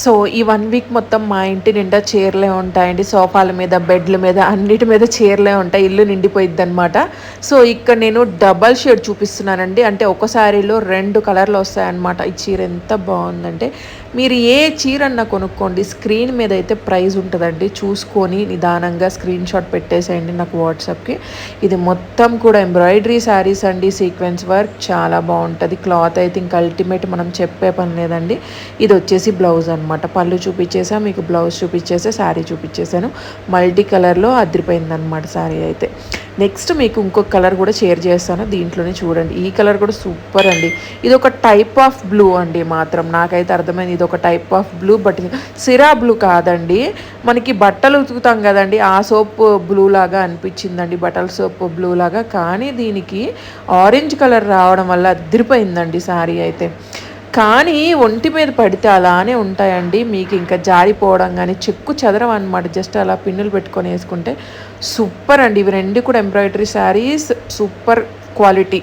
So ఈ one week మొత్తం మా ఇంటి నిండా చీరలే ఉంటాయండి. సోఫాల మీద బెడ్ల మీద అన్నిటి మీద చీరలే ఉంటాయి. ఇల్లు నిండిపోయిద్ది అనమాట సో ఇక్కడ నేను డబల్ షేడ్ చూపిస్తున్నానండి. అంటే ఒక శారీలో రెండు కలర్లు వస్తాయన్నమాట. ఈ చీర ఎంత బాగుందంటే మీరు ఏ చీర కొనుక్కోండి. స్క్రీన్ మీద అయితే ప్రైస్ ఉంటుందండి. చూసుకొని నిదానంగా స్క్రీన్ షాట్ పెట్టేసేయండి నాకు వాట్సాప్కి. ఇది మొత్తం కూడా ఎంబ్రాయిడరీ శారీస్ అండి. సీక్వెన్స్ వర్క్ చాలా బాగుంటుంది. క్లాత్ అయితే ఇంకా అల్టిమేట్ మనం చెప్పే పని లేదండి. ఇది వచ్చేసి బ్లౌజ్ అనమాట పళ్ళు చూపించేసా మీకు బ్లౌజ్ చూపించేసా శారీ చూపించేసాను మల్టీ కలర్లో అదిరిపోయింది అనమాట శారీ అయితే. నెక్స్ట్ మీకు ఇంకొక కలర్ కూడా షేర్ చేస్తాను దీంట్లోనే చూడండి. ఈ కలర్ కూడా సూపర్ అండి. ఇది ఒక టైప్ ఆఫ్ బ్లూ అండి మాత్రం. నాకైతే అర్థమైంది ఇది ఒక టైప్ ఆఫ్ బ్లూ బట్ సిరా బ్లూ కాదండి. మనకి బట్టలు ఉతుకుతాం కదండి ఆ సోప్ బ్లూ లాగా అనిపించిందండి బట్టల సోప్ బ్లూ లాగా. కానీ దీనికి ఆరెంజ్ కలర్ రావడం వల్ల అదిరిపోయిందండి శారీ అయితే. కానీ ఒంటి మీద పడితే అలానే ఉంటాయండి. మీకు ఇంకా జారిపోవడం కానీ చెక్కు చెదరం అనమాట జస్ట్ అలా పిన్నులు పెట్టుకొని వేసుకుంటే సూపర్ అండి. ఇవి రెండు కూడా ఎంబ్రాయిడరీ శారీస్ సూపర్ క్వాలిటీ.